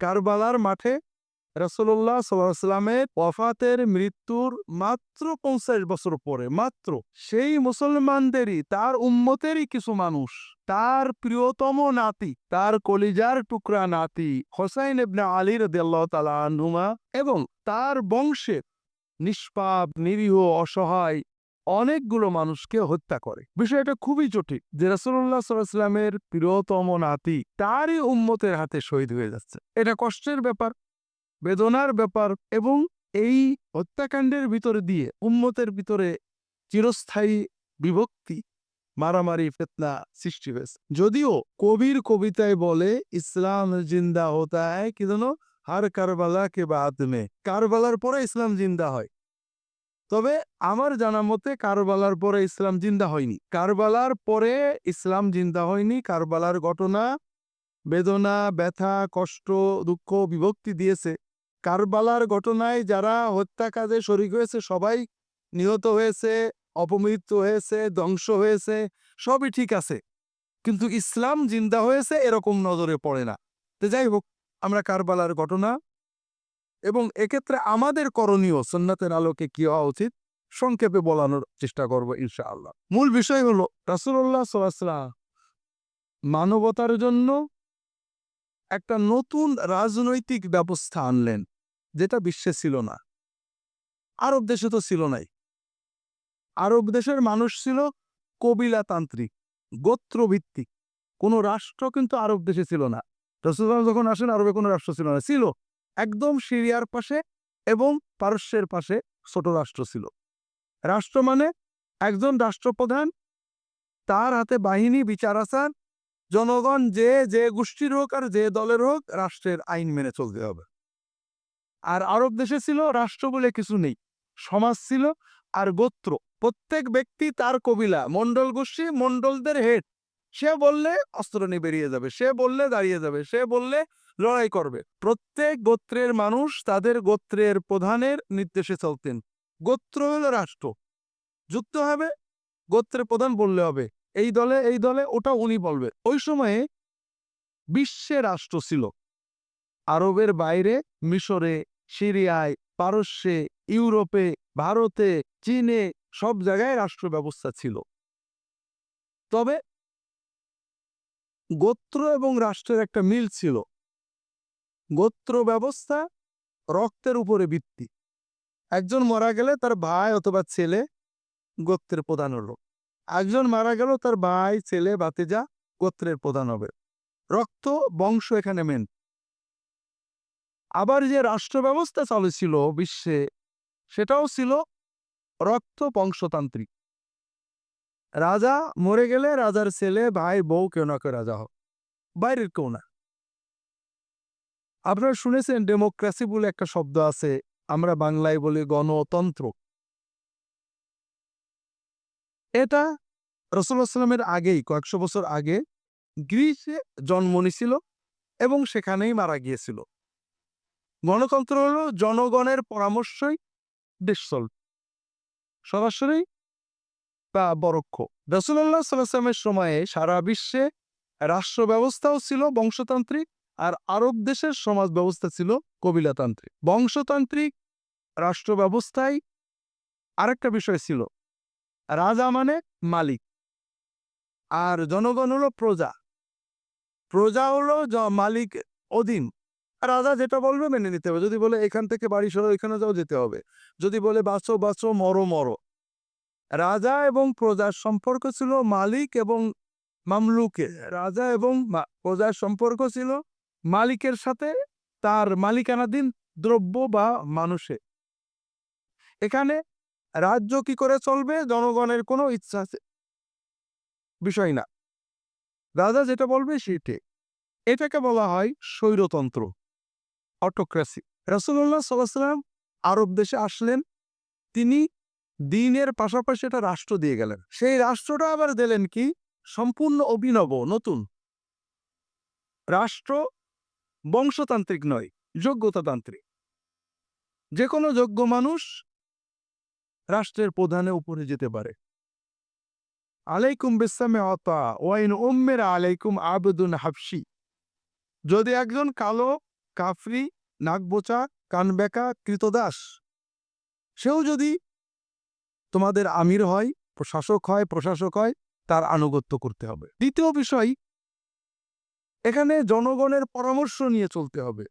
কারবালার মাঠে রসুল্লাহ সাল্লামের ওয়াফাতের মৃত্যুর মাত্র পঞ্চাশ বছর পরে, মাত্র। সেই মুসলমানদেরই, তার উম্মতেরই কিছু মানুষ, তার প্রিয়তম নাতি, তার কলিজার টুকরা নাতি, হোসাইন ইবনে আলী রাদিয়াল্লাহু তাআলা আনহুমা এবং তার বংশের নিষ্পাপ, নিরীহ, অসহায় অনেকগুলো মানুষকে হত্যা করে। বিষয়টা খুবই জটিল যে রাসূলুল্লাহ সাল্লামের প্রিয়তম নাতি তারই উম্মতের হাতে শহীদ হয়ে যাচ্ছে। এটা কষ্টের ব্যাপার, বেদনার ব্যাপার এবং এই হত্যাকাণ্ডের ভিতরে দিয়ে উম্মতের ভিতরে চিরস্থায়ী বিভক্তি, মারামারি, ফেতনা সৃষ্টি হয়েছে। যদিও কবির কবিতায় বলে, ইসলাম জিন্দা হতা হয় কি যেন হার কারবালা কে বাদ মে। কারবালার পরে ইসলাম জিন্দা হয়। তবে আমার জানা মতে কারবালার পরে ইসলাম জিন্দা হয়নি। কারবালার পরে ইসলাম জিন্দা হয়নি। কারবালার ঘটনা, বেদনা, ব্যথা, কষ্ট, দুঃখ, বিভক্তি দিয়েছে। কারবালার ঘটনায় যারা হত্যা কাজে শরিক হয়েছে, সবাই নিহত হয়েছে, অপমৃত্যু হয়েছে, ধ্বংস হয়েছে, সবই ঠিক আছে। কিন্তু ইসলাম জিন্দা হয়েছে এরকম নজরে পড়ে না। তো যাই হোক, আমরা কারবালার ঘটনা এবং এক্ষেত্রে আমাদের করণীয় সন্ন্যতের আলোকে কি হওয়া উচিত? সংক্ষেপে বলানোর চেষ্টা করব ইনশাআল্লাহ। মূল বিষয় হলো রাসুল্লাহ সাল্লাহ মানবতার জন্য একটা নতুন রাজনৈতিক ব্যবস্থা আনলেন, যেটা বিশ্বে ছিল না। আরব দেশে তো ছিল নাই। আরব দেশের মানুষ ছিল কবিলাতান্ত্রিক, গোত্রভিত্তিক। কোনো রাষ্ট্র কিন্তু আরব দেশে ছিল না। রসুল্লাহ যখন আসেন, আরবে কোনো রাষ্ট্র ছিল না। ছিল। একদম সিরিয়ার পাশে এবং পারস্যের পাশে ছোট রাষ্ট্র ছিল। রাষ্ট্র মানে একজন রাষ্ট্রপ্রধান, তার হাতে বাহিনী, বিচার আচার, জনগণ যে যে গোষ্ঠীর হোক আর যে দলের হোক, রাষ্ট্রের আইন মেনে চলতে হবে। আর আরব দেশে ছিল রাষ্ট্র বলে কিছু নেই, সমাজ ছিল আর গোত্র। প্রত্যেক ব্যক্তি তার কবিলা মন্ডল গোষ্ঠী মন্ডলদের হেড। সে বললে অস্ত্র নিয়ে বেরিয়ে যাবে, সে বললে দাঁড়িয়ে যাবে, সে বললে লড়াই করবে। প্রত্যেক গোত্রের মানুষ তাদের গোত্রের প্রধানের নির্দেশে চলতেন। গোত্র হলো রাষ্ট্র। যুক্ত হবে, গোত্রের প্রধান বললে হবে, এই দলে এই দলে, ওটা উনি বলবে। ওই সময়ে বিশ্বে রাষ্ট্র ছিল। আরবের বাইরে, মিশরে, সিরিয়ায়, পারস্যে, ইউরোপে, ভারতে, চীনে, সব জায়গায় রাষ্ট্র ব্যবস্থা ছিল। তবে গোত্র এবং রাষ্ট্রের একটা মিল ছিল। গোত্র ব্যবস্থা রক্তের উপরে ভিত্তি। একজন মারা গেলে তার ভাই অথবা ছেলে গোত্রের প্রধান হলো। একজন মারা গেল তার ভাই, ছেলে, ভাতিজা গোত্রের প্রধান হবে। রক্ত, বংশ এখানে মেন আবার যে রাষ্ট্র ব্যবস্থা চালু ছিল বিশ্বে, সেটাও ছিল রক্ত বংশতান্ত্রিক। রাজা মরে গেলে রাজার ছেলে, ভাই, বউ কেউ না কেউ রাজা হোক বাইরের কেউ না। আপনারা শুনেছেন ডেমোক্রেসি বলে একটা শব্দ আছে, আমরা বাংলায় বলি গণতন্ত্র। এটা রসুল্লাহ সাল্লামের আগেই, কয়েকশো বছর আগে, গ্রিসে জন্ম নিছিল এবং সেখানেই মারা গিয়েছিল। গণতন্ত্র হল জনগণের পরামর্শই দেশ চলবে সরাসরি বা বরক্ষ রসুল্লাহ সাল্লামের সময়ে সারা বিশ্বে রাষ্ট্র ব্যবস্থাও ছিল বংশতান্ত্রিক আর আরব দেশের সমাজ ব্যবস্থা ছিল কবিলাতান্ত্রিক। বংশতান্ত্রিক রাষ্ট্র ব্যবস্থায় আরেকটা বিষয় ছিল, রাজা মানে মালিক। আর জনগণ হলো প্রজা। প্রজা হলো মালিক অধীন। রাজা যেটা বলবে মেনে নিতে হবে। যদি বলে এখান থেকে বাড়ি সরো, এখানে যাও, যেতে হবে। যদি বলে বাঁচো বাঁচো, মরো মরো। রাজা এবং প্রজার সম্পর্ক ছিল মালিক এবং মামলুকে রাজা এবং প্রজার সম্পর্ক ছিল মালিকের সাথে তার মালিকানাধীন দ্রব্য বা মানুষে। এখানে রাজ্য কি করে চলবে? জনগণের কোনো ইচ্ছা বিষয় না। রাজা যেটা বলবে সেটি এটাকে বলা হয় স্বৈরতন্ত্র অটোক্রেসি রাসুল্লাহ সাল্লাম আরব দেশে আসলেন। তিনি দিনের পাশাপাশি একটা রাষ্ট্র দিয়ে গেলেন। সেই রাষ্ট্রটা আবার দিলেন কি? সম্পূর্ণ অভিনব, নতুন। রাষ্ট্র বংশতান্ত্রিক নয়, যোগ্যতাতান্ত্রিক। যে কোনো যোগ্য মানুষ রাষ্ট্রের প্রধানে উপরে যেতে পারে। আলাইকুম বিসামে অতা ওয়াইন উম্মের আলাইকুম আবেদুন হাফসি যদি একজন কালো, কাফরি নাকবোচা কানবেকা, কৃতদাস, সেও যদি তোমাদের আমির হয়, প্রশাসক হয় প্রশাসক হয়, তার আনুগত্য করতে হবে। দ্বিতীয় বিষয় এখানে জনগণের পরামর্শ নিয়ে চলতে হবে।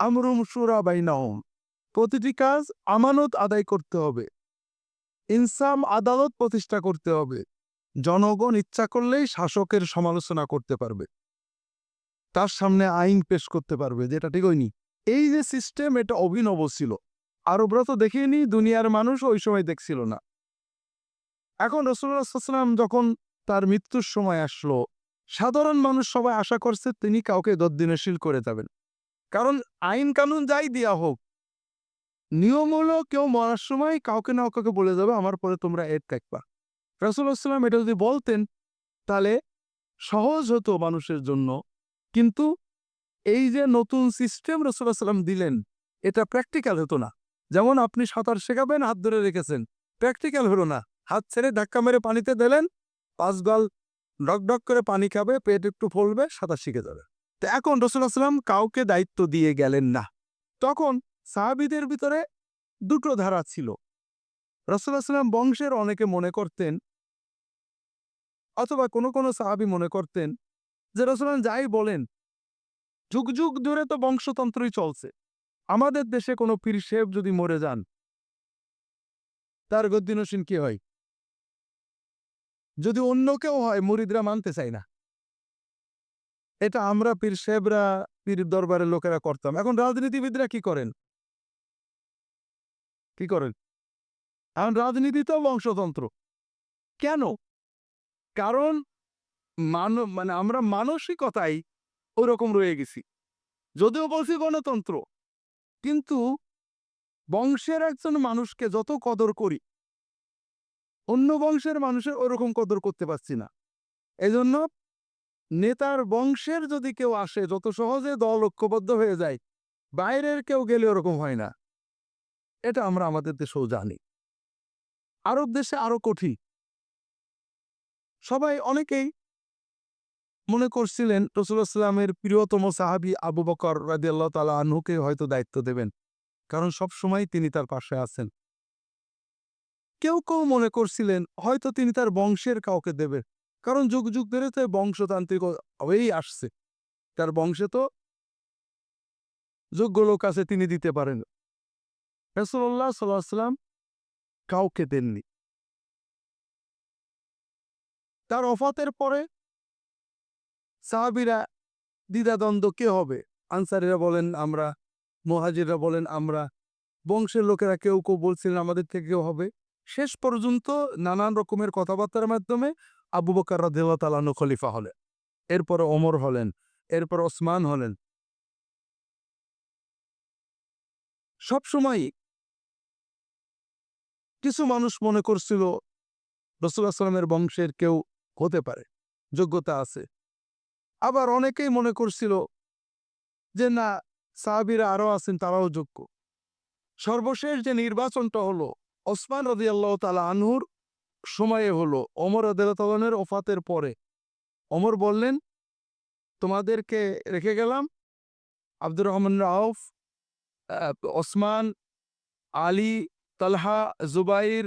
আমরুম সুরা বাইনাহম। প্রতিটি কাজ আমানত আদায় করতে হবে। ইনসাম আদালত প্রতিষ্ঠা করতে হবে। জনগণ ইচ্ছা করলেই শাসকের সমালোচনা করতে পারবে। তার সামনে আইন পেশ করতে পারবে, যেটা ঠিক হয়নি। এই যে সিস্টেম, এটা অভিনব ছিল। আরবরা তো দেখেনি, দুনিয়ার মানুষ ওই সময় দেখছিল না। এখন রসুল্লাহাম যখন তার মৃত্যুর সময় আসলো সাধারণ মানুষ সবাই আশা করছে তিনি কাউকে দদ্দিনশীল করে যাবেন। কারণ আইন কানুন যাই দেওয়া হোক নিয়ম হলো কেউ মরার সময় কাউকে না কাউকে বলে যাবে, আমার পরে তোমরা এর দেখবা রসুল্লাহাম এটা যদি বলতেন, তাহলে সহজ হতো মানুষের জন্য। কিন্তু এই যে নতুন সিস্টেম রসুল্লাহ সাল্লাম দিলেন, এটা প্র্যাকটিক্যাল হতো না। যেমন আপনি সাঁতার শেখাবেন, হাত ধরে রেখেছেন প্র্যাকটিক্যাল হলো না। হাত ছেড়ে ধাক্কা মেরে পানিতে দিলেন পাঁচ গল ডক ডক করে পানি খাবে, পেট একটু ফলবে, সাঁতার শিখে যাবে। তো এখন রসুল্লাহ সাল্লাম কাউকে দায়িত্ব দিয়ে গেলেন না। তখন সাহাবিদের ভিতরে দুটো ধারা ছিল। রসুল্লাহ সাল্লাম বংশের অনেকে মনে করতেন অথবা কোনো কোনো সাহাবি মনে করতেন যে রসুলাম যাই বলেন, যুগ যুগ ধরে তো বংশতন্ত্রই চলছে। আমাদের দেশে কোনো পীর যদি মরে যান, তার গদ্দিনসীন কি হয়? যদি অন্য কেউ হয়, মুরিদরা মানতে চাই না। এটা আমরা পীর সাহেবরা, পীর দরবারের লোকেরা করতাম। এখন রাজনীতিবিদরা কি করেন? কি করেন? এখন রাজনীতি তো বংশতন্ত্র। কেন? কারণ মান মানে আমরা মানসিকতাই ওরকম রয়ে গেছি। যদিও বলছি গণতন্ত্র, কিন্তু বংশের একজন মানুষকে যত কদর করি অন্য বংশের মানুষের ওরকম কদর করতে পারছি না। এজন্য নেতার বংশের যদি কেউ আসে, যত সহজে দল ঐক্যবদ্ধ হয়ে যায়, বাইরের কেউ গেলে ওরকম হয় না। এটা আমরা আমাদের দেশেও জানি। আরব দেশে আরও কঠিন। সবাই অনেকেই মনে করছিলেন রসুলামের প্রিয়তম সাহাবি আবু বকর রাজি আল্লাহ তালা আনহুকে হয়তো দায়িত্ব দেবেন, কারণ সব সময় তিনি তার পাশে আছেন। কেউ কেউ মনে করছিলেন হয়তো তিনি তার বংশের কাউকে দেবেন কারণ যুগ যুগ ধরে তো বংশতান্ত্রিক হয়েই আসছে। তার বংশে তো যোগ্য লোক আছে তিনি দিতে পারেন। রসুল্লাহ সাল্লাম কাউকে দেননি। তার অফাতের পরে সাহাবিরা দ্বিধাদ্বন্দ্ব, কে হবে? আনসারিরা বলেন, আমরা। মহাজিরা বলেন, আমরা। বংশের লোকেরা কেউ কেউ বলছিলেন, আমাদের থেকে কেউ হবে? শেষ পর্যন্ত নানান রকমের কথাবার্তার মাধ্যমে আবু বকর রাদিয়াল্লাহু তাআলা খলিফা হলেন। এরপরে ওমর হলেন, এরপর ওসমান হলেন। সবসময় কিছু মানুষ মনে করছিল রসুল সাল্লামের বংশের কেউ হতে পারে, যোগ্যতা আছে। আবার অনেকেই মনে করছিল যে, না, সাহাবিরা আরও আছেন, তারাও যোগ্য। সর্বশেষ যে নির্বাচনটা হলো ওসমান রদি আল্লাহ তালা আনহুর সময়ে হলো অমর আদালতালনের ওফাতের পরে। অমর বললেন, তোমাদেরকে রেখে গেলাম, আব্দুর রহমান রাউফ ওসমান, আলী, তালহা, জুবাইর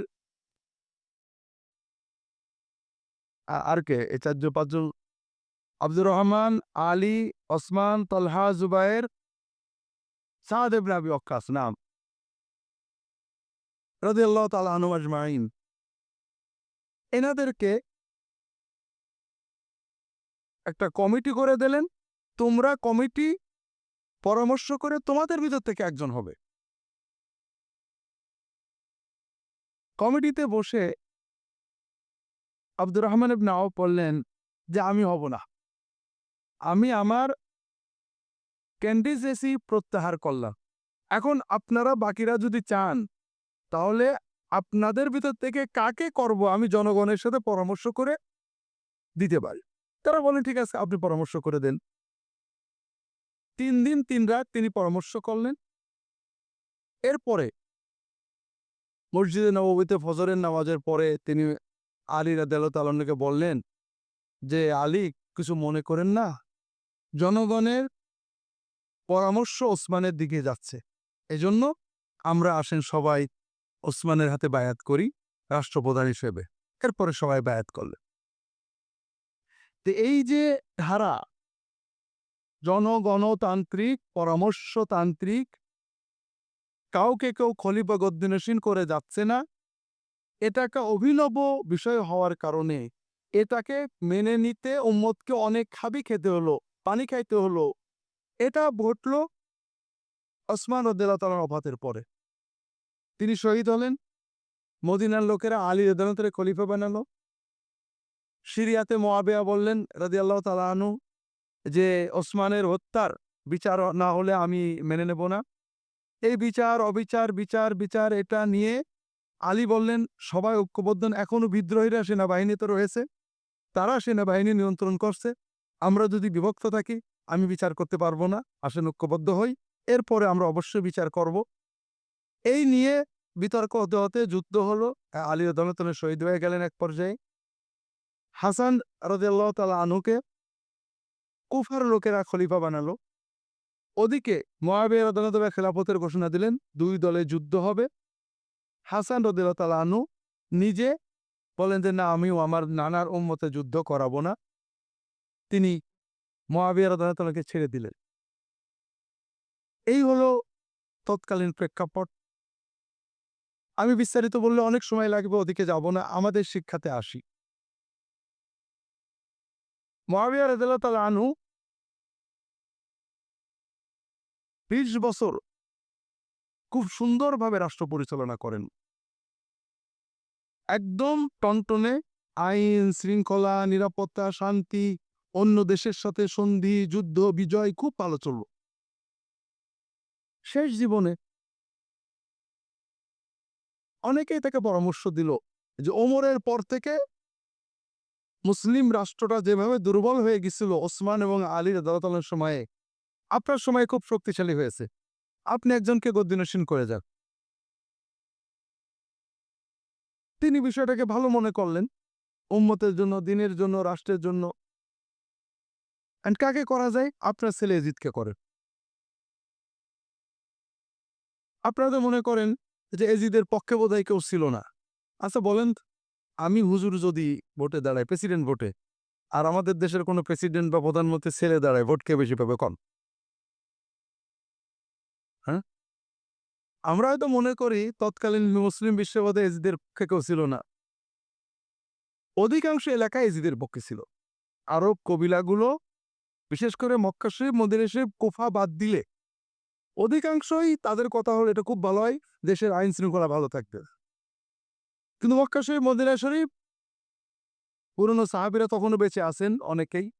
আর কে? এই চারজন পাঁচজন আব্দুর রহমান, আলী, ওসমান, তলহা, জুবাইর, সাদ ইবনে আবি ওয়াক্কাস নাম। আজমাইন এনাদেরকে একটা কমিটি করে দিলেন, তোমরা কমিটি পরামর্শ করে তোমাদের ভিতর থেকে একজন হবে। কমিটিতে বসে আব্দুর রহমান ইবনে আওফ বললেন যে, আমি হব না। আমি আমার ক্যান্ডিডেসি প্রত্যাহার করলাম। এখন আপনারা বাকিরা যদি চান তাহলে আপনাদের ভিতর থেকে কাকে করব আমি জনগণের সাথে পরামর্শ করে দিতে পারি? তারা বলেন, ঠিক আছে, আপনি পরামর্শ করে দেন। তিন দিন, তিন রাত তিনি পরামর্শ করলেন। এরপরে মসজিদে নববীতে ফজরের নামাজের পরে তিনি আলী রাদেলতালকে বললেন যে, আলী, কিছু মনে করেন না? জনগণের পরামর্শ ওসমানের দিকে যাচ্ছে। এজন্য আমরা আসেন সবাই ওসমানের হাতে বায়াত করি রাষ্ট্রপ্রধান হিসেবে। এরপরে সবাই বায়াত করলেন। এই যে ধারা, জনগণতান্ত্রিক, পরামর্শতান্ত্রিক, কাউকে কেউ খলিফা গদ্দিনসীন করে যাচ্ছে না এটা একটা অভিনব বিষয় হওয়ার কারণে এটাকে মেনে নিতে উম্মতকে অনেক খাবি খেতে হলো, পানি খাইতে হলো। এটা ঘটল ওসমান রদ্দাল্লাহ তালার অফাতের পরে। তিনি শহীদ হলেন। মদিনার লোকেরা আলী রেদানতের খলিফা বানালো। সিরিয়াতে মোয়াবেয়া বললেন রাজি আল্লাহ তালানু যে, ওসমানের হত্যার বিচার না হলে আমি মেনে নেব না। এই বিচার, অবিচার, বিচার বিচার এটা নিয়ে আলী বললেন, সবাই ঐক্যবদ্ধ, এখনও বিদ্রোহীরা সেনাবাহিনীতে রয়েছে। তারা সেনাবাহিনী নিয়ন্ত্রণ করছে। আমরা যদি বিভক্ত থাকি, আমি বিচার করতে পারব না। আসেন ঐক্যবদ্ধ হই। এরপরে আমরা অবশ্যই বিচার করব। এই নিয়ে বিতর্ক হতে হতে যুদ্ধ হলো। আলী দনতনে শহীদ হয়ে গেলেন এক পর্যায়ে। হাসান রাজিয়াল্লাহ তালা আনুকে কুফার লোকেরা খলিফা বানালো। ওদিকে মোয়াবিয়া রদনতবে খেলাফতের ঘোষণা দিলেন, দুই দলে যুদ্ধ হবে। হাসান রদিল্লাহ তালা আনু নিজে বলেন যে, না আমিও আমার নানার উম্মতে যুদ্ধ করাবো না। তিনি মহাবিয়ার আদালতকে ছেড়ে দিলেন। এই হলো তৎকালীন প্রেক্ষাপট। আমি বিস্তারিত বললে অনেক সময় লাগবে ওদিকে যাব না, আমাদের শিক্ষাতে আসি। মহাবিয়ার আদালত আনু বিশ বছর খুব সুন্দরভাবে রাষ্ট্র পরিচালনা করেন। একদম টনটনে, আইন, শৃঙ্খলা, নিরাপত্তা, শান্তি, অন্য দেশের সাথে সন্ধি, যুদ্ধ, বিজয়, খুব ভালো চলল। শেষ জীবনে অনেকেই তাকে পরামর্শ দিল যে ওমরের পর থেকে মুসলিম রাষ্ট্রটা যেভাবে দুর্বল হয়ে গেছিল ওসমান এবং আলীর আদালতের সময়ে, আপনার সময় খুব শক্তিশালী হয়েছে। আপনি একজনকে গদ্দিনসীন করে যান। তিনি বিষয়টাকে ভালো মনে করলেন। উম্মতের জন্য, দিনের জন্য, রাষ্ট্রের জন্য। অ্যান্ড কাকে করা যায়? আপনার ছেলে এজিদকে করেন আপনারা তো মনে করেন যে এজিদের পক্ষে বোধহয় কেউ ছিল না। আচ্ছা বলেন আমি হুজুর যদি ভোটে দাঁড়াই প্রেসিডেন্ট ভোটে, আর আমাদের দেশের কোনো প্রেসিডেন্ট বা প্রধানমন্ত্রী ছেলে দাঁড়ায়, ভোট কে বেশি পাবে কম হ্যাঁ? আমরা হয়তো মনে করি তৎকালীন মুসলিম বিশ্ববাদে এজিদের পক্ষে কেউ ছিল না। অধিকাংশ এলাকায় এজিদের পক্ষে ছিল। আরব কবিলাগুলো, বিশেষ করে মক্কা শরীফ, মদিনা শরীফ, কোফা বাদ দিলে অধিকাংশই তাদের কথা হলো এটা খুব ভালো হয়, দেশের আইন শৃঙ্খলা ভালো থাকবে কিন্তু মক্কা শরীফ, মদিনা শরীফ, পুরনো সাহাবিরা তখনও বেঁচে আছেন অনেকেই।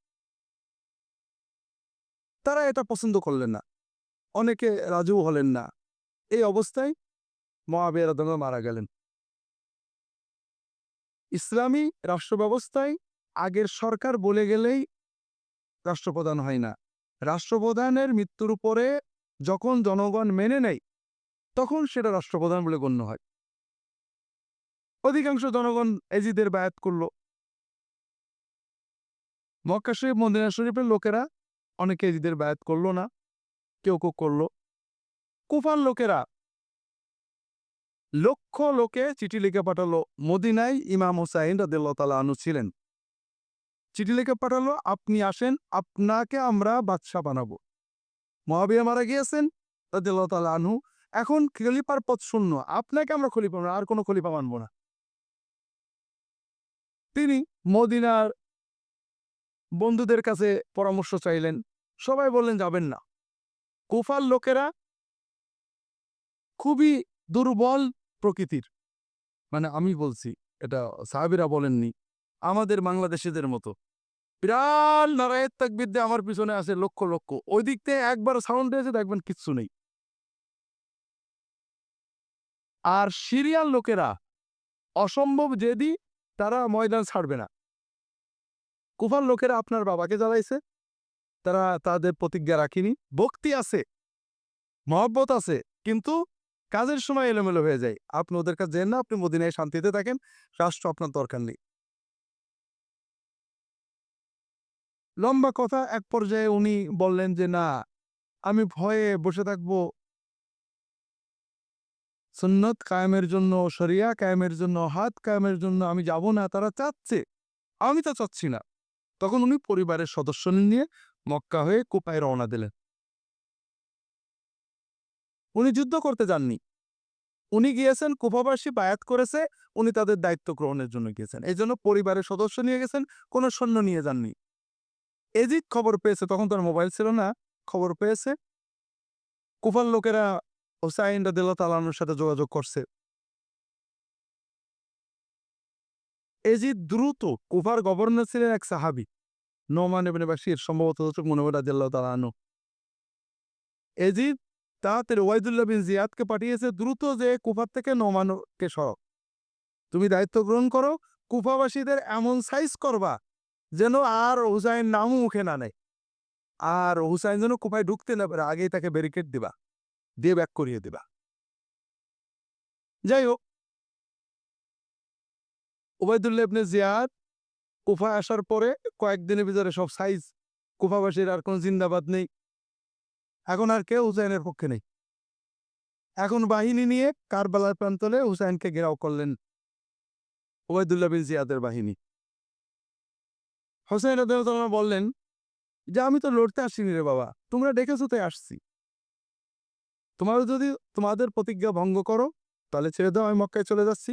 তারা এটা পছন্দ করলেন না। অনেকে রাজু হলেন না। এই অবস্থায় মহাবিয়ার মারা গেলেন। ইসলামী রাষ্ট্র ব্যবস্থায় আগের সরকার বলে গেলেই রাষ্ট্রপ্রধান হয় না। রাষ্ট্রপ্রধানের মৃত্যুর উপরে যখন জনগণ মেনে নেয়, তখন সেটা রাষ্ট্রপ্রধান বলে গণ্য হয়। অধিকাংশ জনগণ এজিদের বায়াত করল। মক্কা শরীফ, মদিনা শরীফের লোকেরা অনেকে এজিদের বায়াত করল না, কেউ কেউ করল। কুফার লোকেরা লক্ষ লোকে চিঠি লিখে পাঠালো। মদিনায় ইমাম হুসাইন রাদিল্লাহ তালা আনু ছিলেন। চিঠি লিখে পাঠালো, আপনি আসেন, আপনাকে আমরা বাদশাহ বানাবো। মহাবিয়া মারা গিয়েছেন রাদিল্লাহ তালা আনহু। এখন খলিফার পথ শূন্য। আপনাকে আমরা খলিফা আর কোনো খলিফা মানব না। তিনি মদিনার বন্ধুদের কাছে পরামর্শ চাইলেন। সবাই বললেন, যাবেন না। কুফার লোকেরা খুবই দুর্বল প্রকৃতির। মানে আমি বলছি, এটা সাহাবিরা বলেননি, আমাদের বাংলাদেশিদের মতো। বিরাট নারায়ের তাকবিদ্যা আমার পিছনে আছে লক্ষ লক্ষ। ওই দিক থেকে একবার সাউন্ড দিয়েছে দেখবেন কিচ্ছু নেই। আর সিরিয়াল লোকেরা অসম্ভব জেদি, তারা ময়দান ছাড়বে না। কুফার লোকেরা আপনার বাবাকে জ্বালাইছে, তারা তাদের প্রতিজ্ঞা রাখিনি। ভক্তি আছে, মহব্বত আছে, কিন্তু কাজের সময় এলোমেলো হয়ে যায়। আপনি ওদের কাছে যেন না, আপনি মদিনায় শান্তিতে থাকেন, রাষ্ট্র আপনার দরকার নেই। লম্বা কথা, এক পর্যায়ে উনি বললেন যে, না, আমি ভয়ে বসে থাকব। সুন্নত কায়েমের জন্য শরিয়া, কায়েমের জন্য হাত, কায়েমের জন্য আমি যাব না, তারা চাচ্ছে। আমি তো চাচ্ছি না। তখন উনি পরিবারের সদস্য নিয়ে মক্কা হয়ে কোপায় রওনা দিলেন। উনি যুদ্ধ করতে যাননি। উনি গিয়েছেন, কুফাবাসী বায়াত করেছে, উনি তাদের দায়িত্ব গ্রহণের জন্য গিয়েছেন। এই জন্য পরিবারের সদস্য নিয়ে গেছেন, কোনো সৈন্য নিয়ে যাননি। এজিদ খবর পেয়েছে, তখন তার মোবাইল ছিল না, খবর পেয়েছে। কুফার লোকেরা হোসাইন রাদিল্লাহ তালানোর সাথে যোগাযোগ করছে। এজিদ দ্রুত কুফার গভর্নর ছিলেন এক সাহাবি, নোমান এবেন বাসির সম্ভবত মনোবর রাদিল্লাহ তালানু এজিদ তাড়াতাড়ি ওয়াইদুল্লাহ বিন জিয়াদকে পাঠিয়েছে দ্রুত যে কুফার থেকে নোমানকে সর তুমি দায়িত্ব গ্রহণ করো, কুফাবাসীদের এমন সাইজ করবা যেন আর হুসাইন নামও মুখে না নেয়। আর হুসাইন যেন কুফায় ঢুকতে না পারে, আগেই তাকে ব্যারিকেড দিবা, দিয়ে ব্যাক করিয়ে দিবা। যাই হোক। ওবায়দুল্লাহ জিয়াদ কুফায় আসার পরে কয়েকদিনের ভিতরে সব সাইজ কুফাবাসীর আর কোনো জিন্দাবাদ নেই। এখন আর কেউ হুসাইনের পক্ষে নেই। এখন বাহিনী নিয়ে কারবালার প্রান্তলে হুসাইনকে ঘেরাও করলেন ওবায়দুল্লাহ বিন জিয়াদের বাহিনী। হোসেন রাদিয়াল্লাহু বললেন যে, আমি তো লড়তে আসিনি রে বাবা। তোমরা ডেকেছো তাই আসছি। তোমরা যদি তোমাদের প্রতিজ্ঞা ভঙ্গ করো, তাহলে ছেড়ে দাও, আমি মক্কায় চলে যাচ্ছি।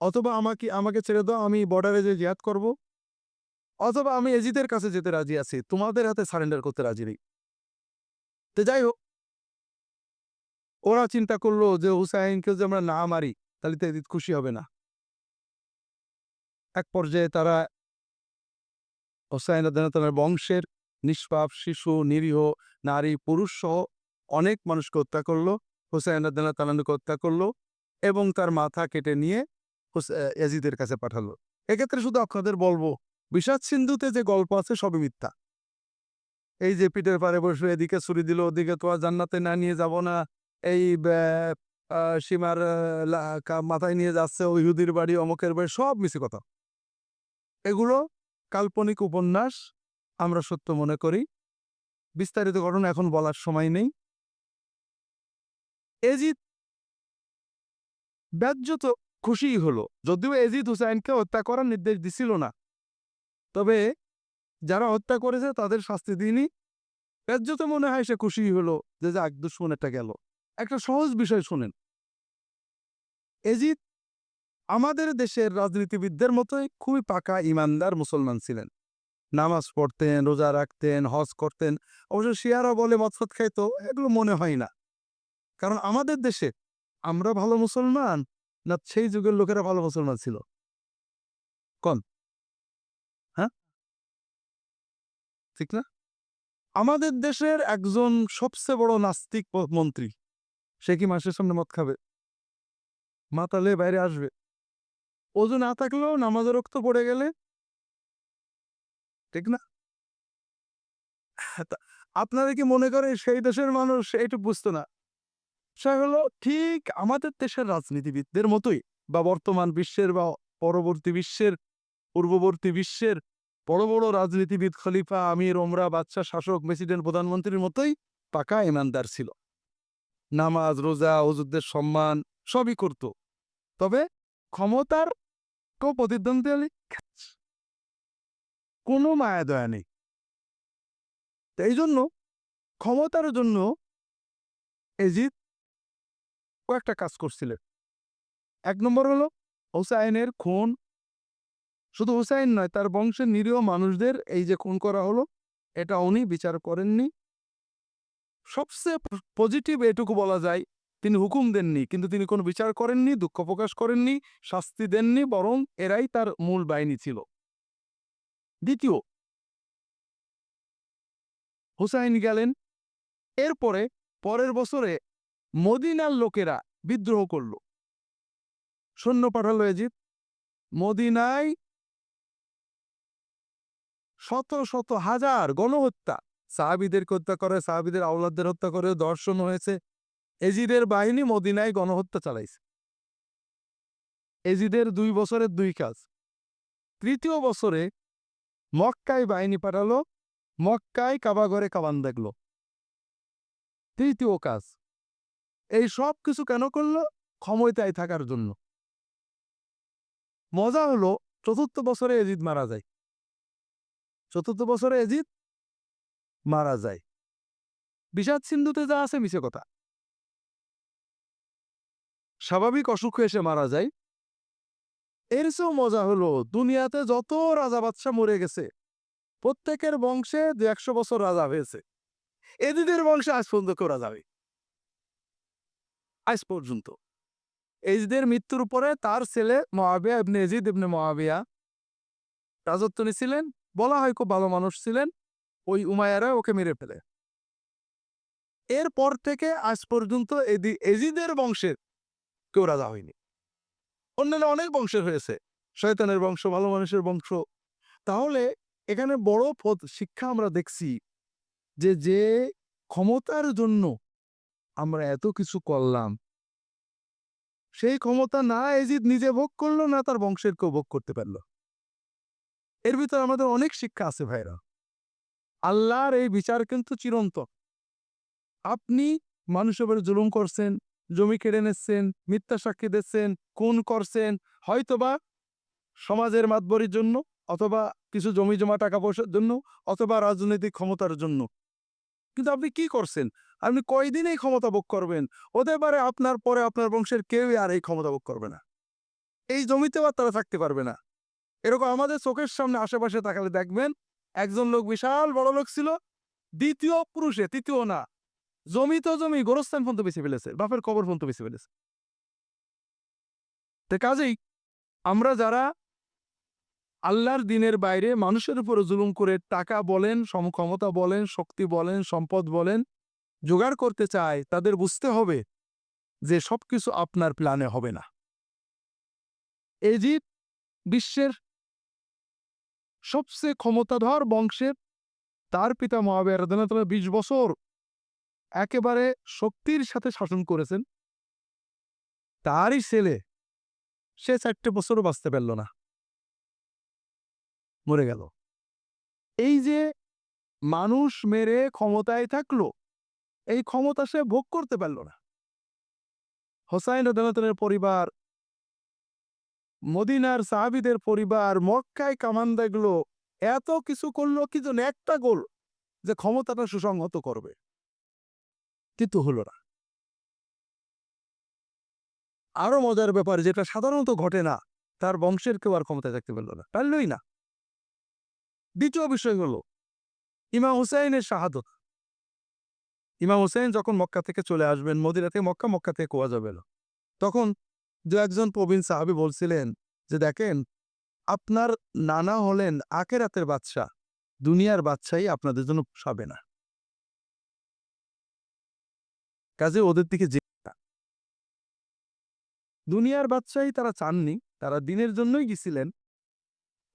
অথবা আমাকে আমাকে ছেড়ে দাও, আমি বর্ডারে যে জিয়াদ করব। অথবা আমি এজিদের কাছে যেতে রাজি আছি, তোমাদের হাতে সারেন্ডার করতে রাজি নেই। তো যাই হোক। ওরা চিন্তা করল যে, হুসাইনকে যদি আমরা না মারি, তাহলে তো এজিদ খুশি হবে না। এক পর্যায়ে তারা হোসাইন রাদিয়াল্লাহু বংশের নিষ্পাপ, শিশু, নিরীহ, নারী, পুরুষ সহ অনেক মানুষকে হত্যা করল। হোসাইন রাদিয়াল্লাহু হত্যা করল এবং তার মাথা কেটে নিয়ে এজিদের কাছে পাঠালো। এক্ষেত্রে শুধু আপনাদের বলব, বিষাদ সিন্ধুতে যে গল্প আছে সবই মিথ্যা। এই যে পিঠের পারে বসে এদিকে ছুরি দিল, ওদিকে তো আর জান্নাতে না নিয়ে যাব না। এই সীমার মাথায় নিয়ে যাচ্ছে ওই ইহুদির বাড়ি, অমকের বাড়ি, সব মিছে কথা। এগুলো কাল্পনিক উপন্যাস আমরা সত্য মনে করি। বিস্তারিত ঘটনা এখন বলার সময় নেই। এজিদ ব্যাজ্যত খুশি হলো, যদিও এজিদ হুসাইনকে হত্যা করার নির্দেশ দিছিল না। তবে যারা হত্যা করেছে তাদের শাস্তি দিইনি। দিনই তো মনে হয় সে খুশি হলো যে যাক দুশ্মন একটা গেল। একটা সহজ বিষয় শোনেন। এজিদ আমাদের দেশের রাজনীতিবিদদের মতোই খুবই পাকা ইমানদার মুসলমান ছিলেন। নামাজ পড়তেন, রোজা রাখতেন, হজ করতেন, অবশ্য শিয়ারা বলে মৎসৎ খাইতো, এগুলো মনে হয় না। কারণ আমাদের দেশে আমরা ভালো মুসলমান না সেই যুগের লোকেরা ভালো মুসলমান ছিল? কন? হ্যাঁ? ঠিক না? আমাদের দেশের একজন সবচেয়ে বড় নাস্তিক মন্ত্রী, সে কি মাসের সামনে মদ খাবে? মাতালে বাইরে আসবে। ওজন না থাকলেও নামাজের রক্ত পড়ে গেলে ঠিক না? আপনারা কি মনে করে সেই দেশের মানুষ এইটুকু বুঝতো না? সে হলো ঠিক আমাদের দেশের রাজনীতিবিদদের মতোই বা বর্তমান বিশ্বের বা পরবর্তী বিশ্বের, পূর্ববর্তী বিশ্বের বড় বড় রাজনীতিবিদ খলিফা আমির, ওমরা, বাদশাহ, শাসক, প্রেসিডেন্ট, প্রধানমন্ত্রীর মতোই পাকা ইমানদার ছিল। নামাজ, রোজা ওজুদের সম্মান সবই করত। তবে ক্ষমতার প্রতিদ্বন্দ্বী কোনো মায়া দয়া নেই এই জন্য ক্ষমতার জন্য এজিদ কয়েকটা কাজ করছিলেন এক নম্বর হলো হোসাইনের খুন শুধু হুসাইন নয় তার বংশের নিরীহ মানুষদের এই যে খুন করা হলো এটা উনি বিচার করেননি সবচেয়ে পজিটিভ এটুকু বলা যায় তিনি হুকুম দেননি, কিন্তু তিনি কোনো বিচার করেননি, দুঃখ প্রকাশ করেননি, শাস্তি দেননি, বরং এরাই তার মূল বাহিনী ছিল। দ্বিতীয়, হুসাইন গেলেন। এরপরে পরের বছরে মদিনার লোকেরা বিদ্রোহ করল। সৈন্য পাঠালো এজিদ মদিনায় শত শত হাজার গণহত্যা। সাহাবিদেরকে হত্যা করে, সাহাবিদের আওলাদদের হত্যা করে, দর্শন হয়েছে। এজিদের বাহিনী মদিনায় গণহত্যা চালাইছে। এজিদের দুই বছরের দুই কাজ। তৃতীয় বছরে মক্কায় বাহিনী পাঠালো, মক্কায় কাবাঘরে কাবান দেখল। তৃতীয় কাজ। এই সব কিছু কেন করল? ক্ষমতায় থাকার জন্য। মজা হলো চতুর্থ বছরে এজিদ মারা যায়। চতুর্থ বছরে এজিদ মারা যায়। বিষাদ সিন্ধুতে যা আছে মিছে কথা। স্বাভাবিক অসুখ এসে মারা যায়। এর চেয়েও মজা হলো, দুনিয়াতে যত রাজা বাদশাহ মরে গেছে, প্রত্যেকের বংশে দু একশো বছর রাজা হয়েছে। এদিদের বংশে আজ পর্যন্ত কেউ রাজা হয় আজ পর্যন্ত। এজিদের মৃত্যুর পরে তার ছেলে মহাবিয়া ইবনে এজিদ ইবনে মহাবিয়া রাজত্ব নিছিলেন বলা হয় খুব ভালো মানুষ ছিলেন, ওই উমায়ারা ওকে মেরে ফেলে। এরপর থেকে আজ পর্যন্ত এদি- এজিদের বংশের কেউ রাজা হয়নি। অন্যান্য অনেক বংশের হয়েছে। শয়তানের বংশ, ভালো মানুষের বংশ। তাহলে এখানে বড় পদ শিক্ষা আমরা দেখছি যে যে ক্ষমতার জন্য আমরা এত কিছু করলাম। সেই ক্ষমতা না এজিদ নিজে ভোগ করল, না তার বংশের কেউ ভোগ করতে পারল। এর ভিতরে আমাদের অনেক শিক্ষা আছে ভাইরা। আল্লাহর এই বিচার কিন্তু চিরন্তন। আপনি মানুষের জুলুম করছেন জমি কেড়ে নিচ্ছেন, মিথ্যা সাক্ষী দিচ্ছেন, খুন করছেন, হয়তোবা সমাজের মাতবরির জন্য অথবা কিছু জমি জমা টাকা পয়সার জন্য অথবা রাজনৈতিক ক্ষমতার জন্য। কিন্তু আপনি কি করছেন? আপনি কয়দিন এই ক্ষমতা ভোগ করবেন? হতে পারে আপনার পরে আপনার বংশের কেউই আর এই ক্ষমতা ভোগ করবে না। এই জমিতেও আর তারা থাকতে পারবে না। এরকম আমাদের চোখের সামনে আশেপাশে তাকালে দেখবেন, একজন লোক বিশাল বড় লোক ছিল, দ্বিতীয় পুরুষে, তৃতীয় না। জমি তো জমি, গোরস্থান পর্যন্ত বেছে ফেলেছে, বাপের কবর পর্যন্ত বেছে ফেলেছে। তো কাজেই আমরা যারা আল্লাহর দিনের বাইরে মানুষের উপরে জুলুম করে টাকা বলেন, সমক্ষমতা বলেন, শক্তি বলেন, সম্পদ বলেন, জোগাড় করতে চায়, তাদের বুঝতে হবে যে সবকিছু আপনার প্ল্যানে হবে না। এজিদ বিশ্বের সবচেয়ে ক্ষমতাধর বংশের, তার পিতা মহাবীর বিশ বছর একেবারে শক্তির সাথে শাসন করেছেন। তারই ছেলে। সে চারটে বছরও বাঁচতে পারল না। মরে গেল। এই যে মানুষ মেরে ক্ষমতায় থাকল, এই ক্ষমতা সে ভোগ করতে পারল না। হোসাইন রদানতনের পরিবার, মদিনার সাহাবিদের পরিবার, মক্কায় কামান দেখল, এত কিছু করল, কি জন্য একটা গোল যে ক্ষমতাটা সুসংহত করবে। কিন্তু হলো না। আরও মজার ব্যাপার যেটা সাধারণত ঘটে না, তার বংশের কেউ আর ক্ষমতায় থাকতে পারল না, পারলই না। দ্বিতীয় বিষয় হলো, ইমাম হুসাইনের শাহাদত। ইমাম হুসাইন যখন মক্কা থেকে চলে আসবেন, মদিনা থেকে মক্কা মক্কা থেকে কোয়া যাবে না। তখন দু একজন প্রবীণ সাহাবি বলছিলেন যে, দেখেন, আপনার নানা হলেন আখেরাতের বাদশাহ, দুনিয়ার বাদশাহী আপনাদের জন্য পোষাবে না। কাজে ওদের দিকে যে দুনিয়ার বাদশাহী তারা চাননি, তারা দিনের জন্যই গেছিলেন।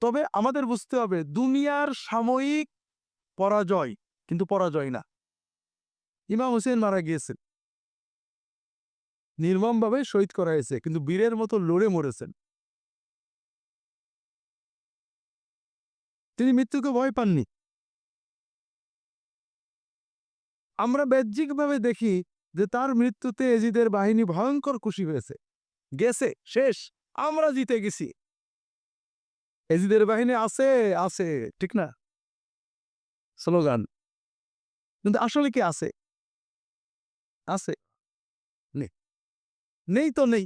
তবে আমাদের বুঝতে হবে, দুনিয়ার সাময়িক পরাজয় কিন্তু পরাজয় না। ইমাম হোসেন মারা গিয়েছেন। নির্মমভাবে শহীদ করা হয়েছে, কিন্তু বীরের মতো লড়ে মরেছেন। তিনি মৃত্যুকে ভয় পাননি। আমরা বাহ্যিকভাবে দেখি যে তার মৃত্যুতে এজিদের বাহিনী ভয়ঙ্কর খুশি হয়েছে। গেছে, শেষ, আমরা জিতে গেছি। এজিদের বাহিনী আছে আছে, ঠিক না? স্লোগান। কিন্তু আসলে কি আছে? আছে। নেই। তো নেই।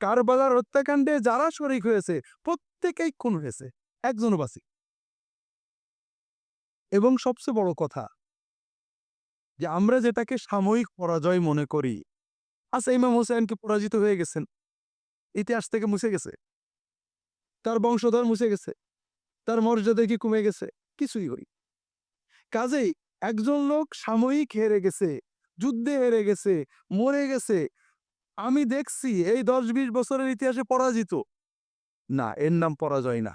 কারবালার হত্যাকাণ্ডে যারা শরিক হয়েছে, প্রত্যেকেই খুন হয়েছে, একজনও বাসি এবং সবচেয়ে বড় কথা যে আমরা যেটাকে সাময়িক পরাজয় মনে করি। আচ্ছা ইমাম হোসেনকে পরাজিত হয়ে গেছেন? ইতিহাস থেকে মুছে গেছে? তার বংশধর মুছে গেছে? তার মর্যাদা কি কমে গেছে? কিছুই হই কাজেই একজন লোক সাময়িক হেরে গেছে, যুদ্ধে হেরে গেছে, মরে গেছে। আমি দেখছি এই দশ বিশ বছরের ইতিহাসে পরাজিত। না, এর নাম পরাজয় না।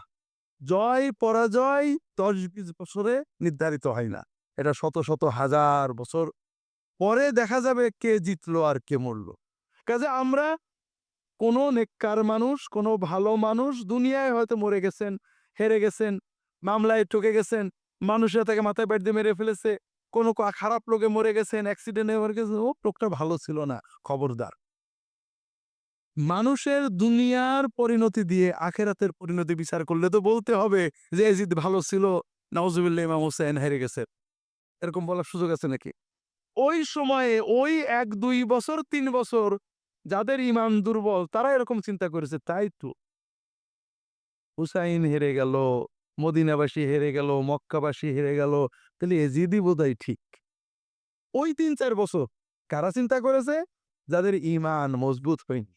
জয় পরাজয় দশ বিশ বছরে নির্ধারিত হয় না। এটা শত শত হাজার বছর পরে দেখা যাবে কে জিতলো আর কে মরল। কাজে আমরা কোনো নেককার মানুষ, কোনো ভালো মানুষ দুনিয়ায় হয়তো মরে গেছেন, হেরে গেছেন, মামলায় ঠকে গেছেন, মানুষরা তাকে মাথায় দিয়ে মেরে ফেলেছে, কোনো খারাপ লোকে মরে গেছেন অ্যাক্সিডেন্টে মরে গেছেন, ও লোকটা ভালো ছিল না, খবরদার। মানুষের দুনিয়ার পরিণতি দিয়ে আখেরাতের পরিণতি বিচার করলে তো বলতে হবে যে এজিদ ভালো ছিল নওয়াজুবিল্লাহ ইমাম হোসেন হেরে গেছে এরকম বলার সুযোগ আছে নাকি? ওই সময়ে ওই এক, দুই বছর, তিন বছর যাদের ইমান দুর্বল তারা এরকম চিন্তা করেছে, তাই তো। হুসাইন হেরে গেল, মদিনাবাসী হেরে গেল, মক্কাবাসী হেরে গেল, তাহলে এজিদি বোধহয় ঠিক। ওই তিন, চার বছর কারা চিন্তা করেছে? যাদের ইমান মজবুত হয়নি।